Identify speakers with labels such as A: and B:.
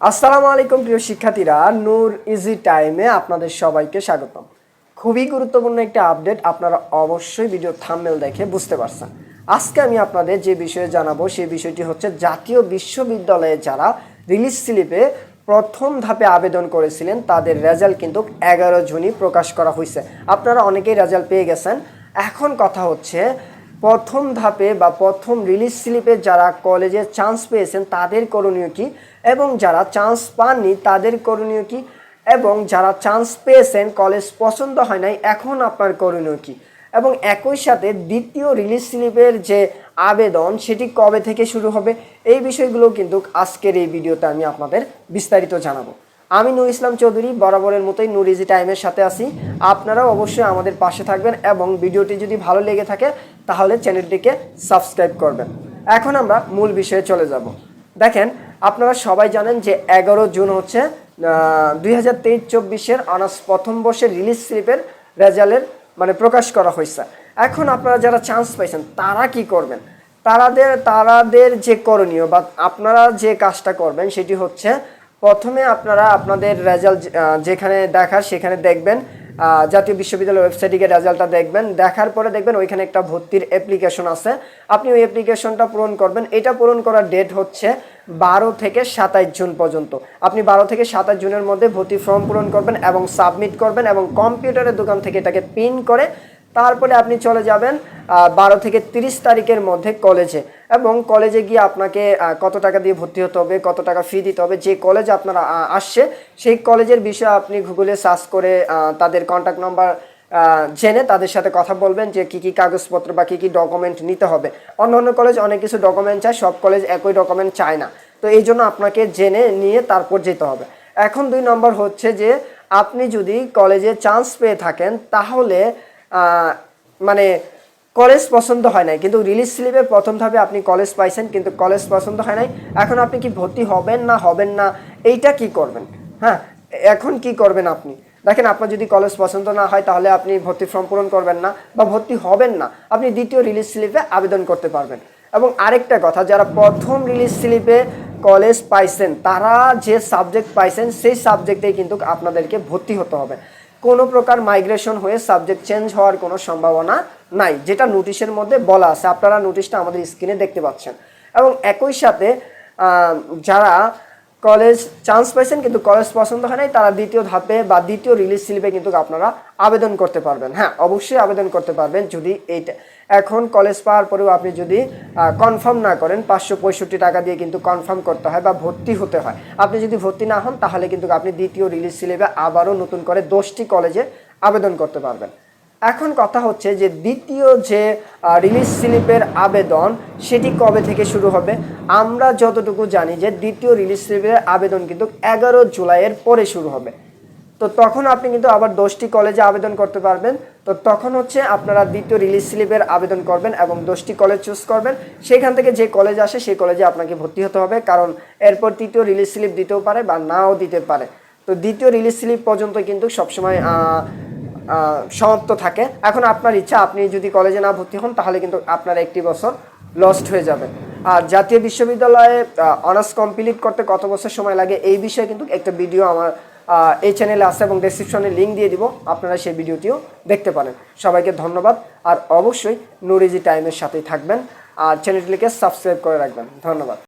A: আসসালামু আলাইকুম প্রিয় শিক্ষার্থীরা, নূর ইজি টাইমে আপনাদের সবাইকে স্বাগতম। খুবই গুরুত্বপূর্ণ একটা আপডেট আপনারা অবশ্যই ভিডিও থাম্বনেল দেখে বুঝতে পারছেন। আজকে আমি আপনাদের যে বিষয়ে জানাব সেই বিষয়টি হচ্ছে জাতীয় বিশ্ববিদ্যালয়ে যারা রিলিজ স্লিপে প্রথম ধাপে আবেদন করেছিলেন, তাদের রেজাল্ট কিন্তু এগারো জুনই প্রকাশ করা হয়েছে। আপনারা অনেকেই রেজাল্ট পেয়ে গেছেন। এখন কথা হচ্ছে প্রথম ধাপে বা প্রথম রিলিজ স্লিপে যারা কলেজে চান্স পেয়েছেন, তাদের করণীয় কি? এবং যারা চান্স পাননি, তাদের করণীয় কি? এবং যারা চান্স পেয়েছেন কলেজ পছন্দ হয় নাই, এখন আপনার করণীয় কী? এবং একই সাথে দ্বিতীয় রিলিজ স্লিপের যে আবেদন, সেটি কবে থেকে শুরু হবে? এই বিষয়গুলো কিন্তু আজকের এই ভিডিওতে আমি আপনাদের বিস্তারিত জানাব। আমি নূর ইসলাম চৌধুরী বরাবরের মতোই নূর ইজি টাইমের সাথে আছি। আপনারাও অবশ্যই আমাদের পাশে থাকবেন এবং ভিডিওটি যদি ভালো লেগে থাকে, তাহলে চ্যানেলটিকে সাবস্ক্রাইব করবেন। এখন আমরা মূল বিষয়ে চলে যাব। দেখেন, আপনারা সবাই জানেন যে এগারো জুন হচ্ছে দুই হাজার তেইশ চব্বিশের অনার্স প্রথম বর্ষের রিলিজ স্লিপের রেজাল্টের মানে প্রকাশ করা হয়েছে। এখন আপনারা যারা চান্স পাইছেন, তারা কি করবেন? তারাদের তারাদের যে করণীয় বা আপনারা যে কাজটা করবেন, সেটি হচ্ছে প্রথমে আপনারা আপনাদের রেজাল্ট যেখানে দেখার সেখানে দেখবেন জাতীয় বিশ্ববিদ্যালয়ের ওয়েবসাইটে গিয়ে রেজাল্টটা দেখবেন, দেখার পরে দেখবেন ওইখানে একটা ভর্তির অ্যাপ্লিকেশন আছে। আপনি ওই অ্যাপ্লিকেশনটা পূরণ করবেন। এটা পূরণ করার ডেট হচ্ছে বারো থেকে সাতাইশ জুন পর্যন্ত। আপনি বারো থেকে সাতাশ জুনের মধ্যে ভর্তি ফর্ম পূরণ করবেন এবং সাবমিট করবেন এবং কম্পিউটারের দোকান থেকে এটাকে পিন করে তারপরে আপনি চলে যাবেন বারো থেকে তিরিশ তারিখের মধ্যে কলেজে। এবং কলেজে গিয়ে আপনাকে কত টাকা দিয়ে ভর্তি হতে হবে, কত টাকা ফি দিতে হবে, যে কলেজ আপনারা আসছে, সেই কলেজের বিষয়ে আপনি গুগলে সার্চ করে তাদের কন্ট্যাক্ট নাম্বার জেনে তাদের সাথে কথা বলবেন যে কী কী কাগজপত্র বা কী কী ডকুমেন্ট নিতে হবে। অন্য অন্য কলেজ অনেক কিছু ডকুমেন্ট চায়, সব কলেজ একই ডকুমেন্ট চায় না। তো এই জন্য আপনাকে জেনে নিয়ে তারপর যেতে হবে। এখন দুই নম্বর হচ্ছে যে, আপনি যদি কলেজে চান্স পেয়ে থাকেন, তাহলে মানে কলেজ পছন্দ হয় নাই। কিন্তু রিলিজ স্লিপে প্রথম ধাপে আপনি কলেজ পাইছেন, কিন্তু কলেজ পছন্দ হয় নাই। এখন আপনি কি ভর্তি হবেন না হবেন না, এইটা কি করবেন? হ্যাঁ এখন কি করবেন আপনি? দেখেন, আপনার যদি কলেজ পছন্দ না হয়, তাহলে আপনি ভর্তি ফর্ম পূরণ করবেন না বা ভর্তি হবেন না। আপনি দ্বিতীয় রিলিজ স্লিপে আবেদন করতে পারবেন। এবং আরেকটা কথা, যারা প্রথম রিলিজ স্লিপে কলেজ পাইছেন, তারা যে সাবজেক্ট পাইছেন, সেই সাবজেক্টেই কিন্তু আপনাদেরকে ভর্তি হতে হবে। কোনো প্রকার মাইগ্রেশন হয়ে সাবজেক্ট চেঞ্জ হওয়ার কোনো সম্ভাবনা নাই, যেটা নোটিশের মধ্যে বলা আছে। আপনারা নোটিশটা আমাদের স্ক্রিনে দেখতে পাচ্ছেন। এবং একই সাথে যারা কলেজ চান্স পাইছেন কিন্তু কলেজ পছন্দ হয় নাই, তারা দ্বিতীয় ধাপে বা দ্বিতীয় রিলিজ স্লিপে কিন্তু আপনারা আবেদন করতে পারবেন। হ্যাঁ অবশ্যই আবেদন করতে পারবেন যদি এইটা, এখন কলেজ পাওয়ার পরেও আপনি যদি কনফার্ম না করেন, পাঁচশো পঁয়ষট্টি টাকা দিয়ে কিন্তু কনফার্ম করতে হয় বা ভর্তি হতে হয়। আপনি যদি ভর্তি না হন, তাহলে কিন্তু আপনি দ্বিতীয় রিলিজ স্লিপে আবারও নতুন করে দশটি কলেজে আবেদন করতে পারবেন। এখন কথা হচ্ছে যে দ্বিতীয় যে রিলিজ স্লিপের আবেদন, সেটি কবে থেকে শুরু হবে? আমরা যতটুকু জানি যে দ্বিতীয় রিলিজ স্লিপের আবেদন কিন্তু এগারো জুলাইয়ের পরে শুরু হবে। তো তখন আপনি কিন্তু আবার দশটি কলেজে আবেদন করতে পারবেন। তো তখন হচ্ছে আপনারা দ্বিতীয় রিলিজ স্লিপের আবেদন করবেন এবং দশটি কলেজ চুজ করবেন। সেখান থেকে যে কলেজ আসে, সেই কলেজে আপনাকে ভর্তি হতে হবে। কারণ এরপর তৃতীয় রিলিজ স্লিপ দিতেও পারে বা নাও দিতে পারে। তো দ্বিতীয় রিলিজ স্লিপ পর্যন্ত কিন্তু সবসময় সমাপ্ত থাকে। এখন আপনার ইচ্ছা, আপনি যদি কলেজে না ভর্তি হন, তাহলে কিন্তু আপনার একটি বছর লস্ট হয়ে যাবে। আর জাতীয় বিশ্ববিদ্যালয়ে অনার্স কমপ্লিট করতে কত বছর সময় লাগে, এই বিষয়ে কিন্তু একটা ভিডিও আমার এই চ্যানেলে আছে এবং ডেসক্রিপশনে লিঙ্ক দিয়ে দিব। আপনারা সেই ভিডিওটিও দেখতে পারেন। সবাইকে ধন্যবাদ। আর অবশ্যই নুরিজি টাইমের সাথেই থাকবেন। আর চ্যানেলটিকে সাবস্ক্রাইব করে রাখবেন। ধন্যবাদ।